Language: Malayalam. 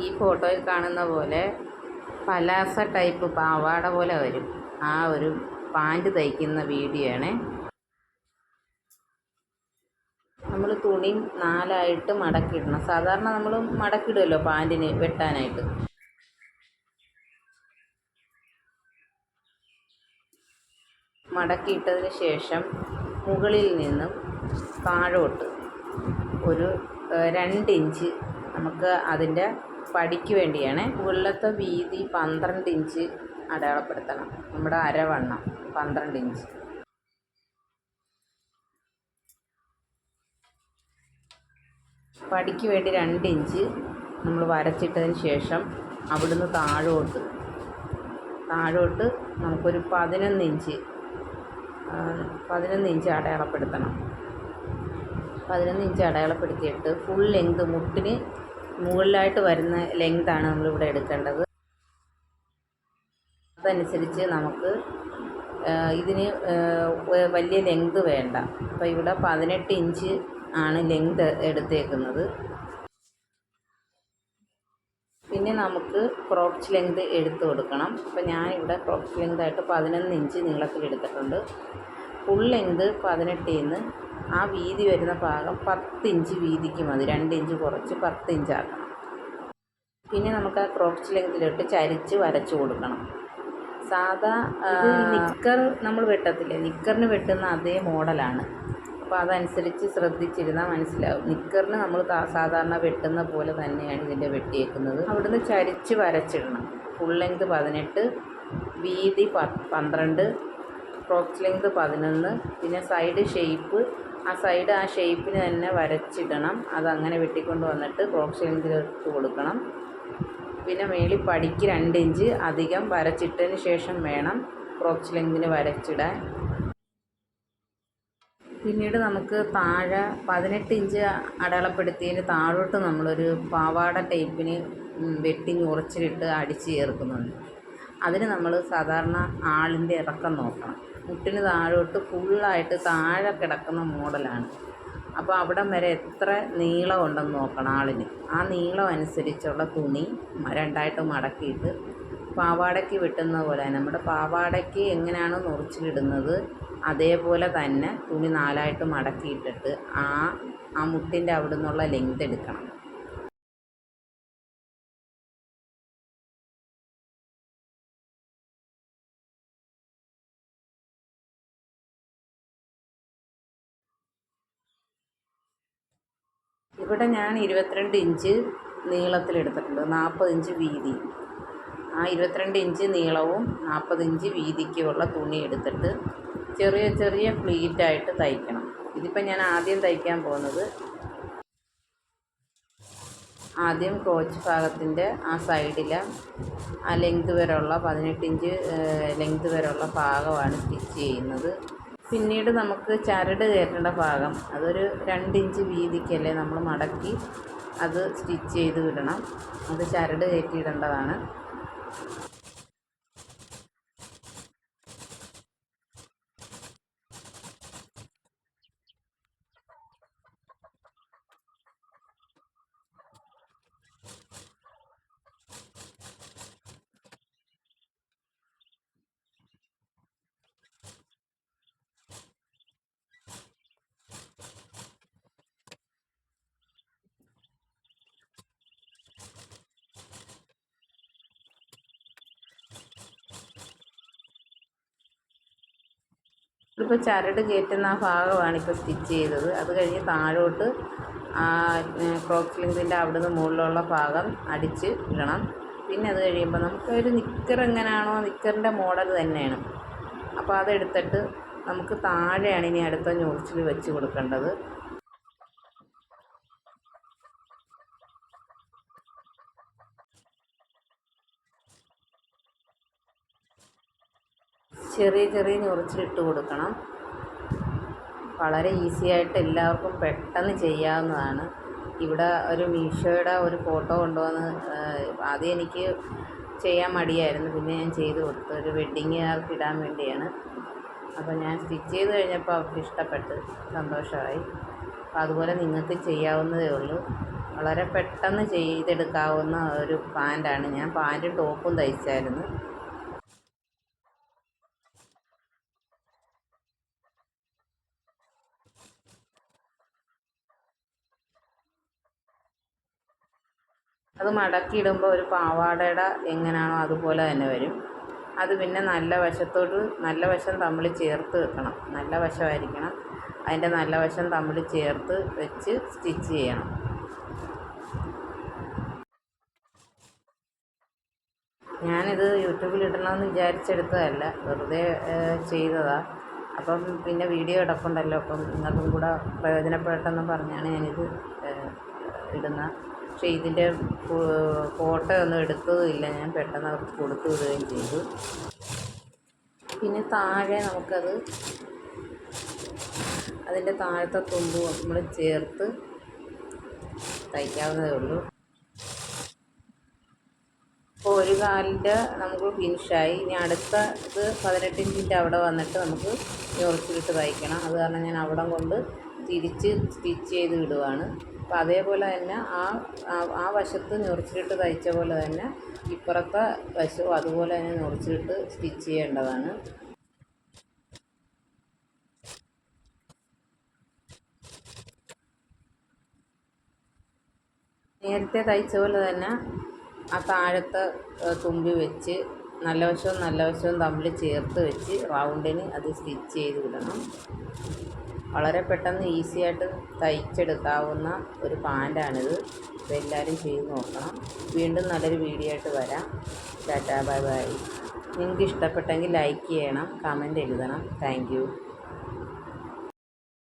ഈ ഫോട്ടോയിൽ കാണുന്ന പോലെ പലാസ ടൈപ്പ് പാവാട പോലെ വരും. ആ ഒരു പാന്റ് തയ്ക്കുന്ന വീഡിയോ ആണ് നമ്മൾ തുണി നാലായിട്ട് മടക്കിയിടണം. സാധാരണ നമ്മൾ മടക്കിടുമല്ലോ പാന്റിന് വെട്ടാനായിട്ട്. മടക്കിയിട്ടതിന് ശേഷം മുകളിൽ നിന്നും താഴോട്ട് ഒരു രണ്ടിഞ്ച് നമുക്ക് അതിന്റെ പടിക്ക് വേണ്ടിയാണ്. മുകളിലത്തെ വീതി പന്ത്രണ്ട് ഇഞ്ച് അടയാളപ്പെടുത്തണം. നമ്മുടെ അരവണ്ണം പന്ത്രണ്ട് ഇഞ്ച്. പടിക്ക് വേണ്ടി രണ്ട് ഇഞ്ച് നമ്മൾ വരച്ചിട്ടതിന് ശേഷം അവിടുന്ന് താഴോട്ട് താഴോട്ട് നമുക്കൊരു പതിനൊന്ന് ഇഞ്ച് പതിനൊന്ന് ഇഞ്ച് അടയാളപ്പെടുത്തണം. പതിനൊന്ന് ഇഞ്ച് അടയാളപ്പെടുത്തിയിട്ട് ഫുൾ ലെങ്ത് മുട്ടിന് മുകളിലായിട്ട് വരുന്ന ലെങ്താണ് നമ്മളിവിടെ എടുക്കേണ്ടത്. അതനുസരിച്ച് നമുക്ക് ഇതിന് വലിയ ലെങ്ത് വേണ്ട. അപ്പോൾ ഇവിടെ പതിനെട്ട് ഇഞ്ച് ആണ് ലെങ്ത് എടുത്തേക്കുന്നത്. പിന്നെ നമുക്ക് ക്രോപ്സ് ലെങ്ത് എടുത്തു കൊടുക്കണം. അപ്പോൾ ഞാൻ ഇവിടെ ക്രോപ്സ് ലെങ്ത് ആയിട്ട് പതിനൊന്ന് ഇഞ്ച് നീളത്തിൽ എടുത്തിട്ടുണ്ട് ഫുൾ ലെങ്ത് പതിനെട്ടിൽ നിന്ന് ആ വീതി വരുന്ന ഭാഗം പത്ത് ഇഞ്ച് വീതിക്ക് മതി. രണ്ട് ഇഞ്ച് കുറച്ച് പത്ത് ഇഞ്ച് ആക്കണം പിന്നെ നമുക്ക് ആ ക്രോപ്സ് ലെങ്തിലോട്ട് ചരിച്ച് വരച്ച് കൊടുക്കണം. സാധാ നിക്കർ നമ്മൾ വെട്ടത്തില്ലേ? നിക്കറിന് വെട്ടുന്ന അതേ മോഡലാണ്. അപ്പോൾ അതനുസരിച്ച് ശ്രദ്ധിച്ചിരുന്നാൽ മനസ്സിലാവും. നിക്കറിന് നമ്മൾ സാധാരണ വെട്ടുന്ന പോലെ തന്നെയാണ് ഇതിന്റെ വെട്ടിയേക്കുന്നത്. അവിടുന്ന് ചരിച്ച് വരച്ചിടണം. ഫുൾ ലെങ്ത് പതിനെട്ട് വീതി പന്ത്രണ്ട് ക്രോക്സ് ലെങ്ത് പതിനൊന്ന് പിന്നെ സൈഡ് ഷേപ്പ് ആ സൈഡ് ആ ഷേപ്പിന് തന്നെ വരച്ചിടണം. അതങ്ങനെ വെട്ടിക്കൊണ്ട് വന്നിട്ട് ക്രോക്സ് ലെങ്തിലിട്ട് കൊടുക്കണം. പിന്നെ മേളിൽ പടിക്ക് രണ്ട് ഇഞ്ച് അധികം വരച്ചിട്ടതിന് ശേഷം വേണം ക്രോക്സ് ലെങ്തിന് വരച്ചിടാൻ. പിന്നീട് നമുക്ക് താഴെ പതിനെട്ട് ഇഞ്ച് അടയാളപ്പെടുത്തിയതിന് താഴോട്ട് നമ്മളൊരു പാവാട ടൈപ്പിന് വെട്ടി ഞുറച്ചിലിട്ട് അടിച്ച് ചേർക്കുന്നുണ്ട്. അതിന് നമ്മൾ സാധാരണ ആളിന്റെ ഇറക്കം നോക്കണം. മുട്ടിന് താഴോട്ട് ഫുള്ളായിട്ട് താഴെ കിടക്കുന്ന മോഡലാണ്. അപ്പോൾ അവിടം വരെ എത്ര നീളം ഉണ്ടെന്ന് നോക്കണം ആളിന്. ആ നീളം അനുസരിച്ചുള്ള തുണി രണ്ടായിട്ട് മടക്കിയിട്ട് പാവാടയ്ക്ക് വെട്ടുന്ന പോലെ നമ്മുടെ പാവാടയ്ക്ക് എങ്ങനെയാണ് മുറിച്ചിടുന്നത് അതേപോലെ തന്നെ തുണി നാലായിട്ട് മടക്കിയിട്ടിട്ട് ആ ആ മുട്ടിന്റെ അവിടെ നിന്നുള്ള ലെങ്ത് എടുക്കണം. ഇവിടെ ഞാൻ ഇരുപത്തിരണ്ട് ഇഞ്ച് നീളത്തിലെടുത്തിട്ടുണ്ട് നാൽപ്പത് ഇഞ്ച് വീതി. ആ ഇരുപത്തിരണ്ട് ഇഞ്ച് നീളവും നാൽപ്പത് ഇഞ്ച് വീതിക്കുമുള്ള തുണി എടുത്തിട്ട് ചെറിയ ചെറിയ പ്ലീറ്റായിട്ട് തയ്ക്കണം. ഇതിപ്പോൾ ഞാൻ ആദ്യം തയ്ക്കാൻ പോകുന്നത് ആദ്യം ക്രോച്ച് ഭാഗത്തിന്റെ ആ സൈഡിലെ ആ ലെങ്ത് വരെയുള്ള പതിനെട്ട് ഇഞ്ച് ലെങ്ത് വരെയുള്ള ഭാഗമാണ് സ്റ്റിച്ച് ചെയ്യുന്നത്. പിന്നീട് നമുക്ക് ചരട് കയറ്റേണ്ട ഭാഗം. അതൊരു രണ്ടിഞ്ച് വീതിക്കല്ലേ നമ്മൾ മടക്കി അത് സ്റ്റിച്ച് ചെയ്ത് വിടണം. അത് ചരട് കയറ്റിയിടേണ്ടതാണ്. ഇപ്പോൾ ചരട് കയറ്റുന്ന ആ ഭാഗമാണ് ഇപ്പോൾ സ്റ്റിച്ച് ചെയ്തത്. അത് കഴിഞ്ഞ് താഴോട്ട് ആ ക്രോക്സ് ലിങ്കിന്റെ നിന്ന് മുകളിലുള്ള ഭാഗം അടിച്ച് ഇടണം. പിന്നെ അത് കഴിയുമ്പോൾ നമുക്ക് ഒരു നിക്കർ എങ്ങനെയാണോ നിക്കറിന്റെ മോഡൽ തന്നെയാണ്. അപ്പോൾ അതെടുത്തിട്ട് നമുക്ക് താഴെയാണ് ഇനി അടുത്ത ഞൊറിച്ചിൽ വെച്ച് കൊടുക്കേണ്ടത്. ചെറിയ ചെറിയ ഞൊറിച്ചിലിട്ട് കൊടുക്കണം. വളരെ ഈസി ആയിട്ട് എല്ലാവർക്കും പെട്ടെന്ന് ചെയ്യാവുന്നതാണ്. ഇവിടെ ഒരു മീഷോയുടെ ഒരു ഫോട്ടോ കൊണ്ടുവന്ന് ആദ്യം എനിക്ക് ചെയ്യാൻ മടിയായിരുന്നു. പിന്നെ ഞാൻ ചെയ്ത് കൊടുത്തു. ഒരു വെഡ്ഡിങ്ങുകാർക്ക് ഇടാൻ വേണ്ടിയാണ്. അപ്പോൾ ഞാൻ സ്റ്റിച്ച് ചെയ്ത് കഴിഞ്ഞപ്പോൾ അവർക്ക് ഇഷ്ടപ്പെട്ട്. സന്തോഷമായി. അപ്പോൾ അതുപോലെ നിങ്ങൾക്ക് ചെയ്യാവുന്നതേ ഉള്ളൂ. വളരെ പെട്ടെന്ന് ചെയ്തെടുക്കാവുന്ന ഒരു പാന്റാണ് ഞാൻ പാന്റും ടോപ്പും തയ്ച്ചായിരുന്നു. അത് മടക്കിയിടുമ്പോൾ ഒരു പാവാടയുടെ എങ്ങനെയാണോ അതുപോലെ തന്നെ വരും. അത് പിന്നെ നല്ല വശത്തോട്ട് നല്ല വശം തമ്മിൽ ചേർത്ത് വെക്കണം. നല്ല വശമായിരിക്കണം. അതിന്റെ നല്ല വശം തമ്മിൽ ചേർത്ത് വെച്ച് സ്റ്റിച്ച് ചെയ്യണം. ഞാനിത് യൂട്യൂബിൽ ഇടണമെന്ന് വിചാരിച്ചെടുത്തതല്ല. വെറുതെ ചെയ്തതാണ് അപ്പം പിന്നെ വീഡിയോ കിടപ്പുണ്ടല്ലോ അപ്പം നിങ്ങൾക്കും കൂടെ പ്രയോജനപ്പെടട്ടെന്ന് പറഞ്ഞാണ് ഞാനിത് ഇടുന്ന പക്ഷേ ഇതിന്റെ ഫോട്ടോ ഒന്നും എടുത്തതുമില്ല ഞാൻ പെട്ടെന്ന് അവർക്ക് കൊടുത്തു വിടുകയും ചെയ്തു. പിന്നെ താഴെ നമുക്കത് അതിന്റെ താഴത്തെ തുമ്പ് നമ്മൾ ചേർത്ത് തയ്ക്കാവുന്നതേ ഉള്ളൂ. ഇപ്പോൾ ഒരു കാലിന്റെ നമുക്ക് ഫിനിഷായി. ഇനി അടുത്ത ഇത് പതിനെട്ട് ഇഞ്ചിന്റെ അവിടെ വന്നിട്ട് നമുക്ക് ഞൊറിച്ചിലിട്ട് തയ്ക്കണം. അത് കാരണം ഞാൻ അവിടം കൊണ്ട് തിരിച്ച് സ്റ്റിച്ച് ചെയ്ത് വിടുവാണ്. അപ്പോൾ അതേപോലെ തന്നെ ആ ആ വശത്ത് ഞൊറിച്ചിലിട്ട് തയ്ച്ച പോലെ തന്നെ ഇപ്പുറത്തെ വശവും അതുപോലെ തന്നെ ഞൊറിച്ചിലിട്ട് സ്റ്റിച്ച് ചെയ്യേണ്ടതാണ്. നേരത്തെ തയ്ച്ച പോലെ തന്നെ ആ താഴത്തെ തുമ്പി വെച്ച് നല്ല വശവും നല്ല വശവും തമ്മിൽ ചേർത്ത് വെച്ച് റൗണ്ടിന് അത് സ്റ്റിച്ച് ചെയ്ത് വിടണം. വളരെ പെട്ടെന്ന് ഈസി ആയിട്ട് തയ്ച്ചെടുക്കാവുന്ന ഒരു പാന്റാണിത്. എല്ലാവരും ചെയ്ത് നോക്കണം. വീണ്ടും നല്ലൊരു വീഡിയോ ആയിട്ട് വരാം. Tata bye bye. നിങ്ങൾക്ക് ഇഷ്ടപ്പെട്ടെങ്കിൽ ലൈക്ക് ചെയ്യണം കമന്റ് എഴുതണം. താങ്ക്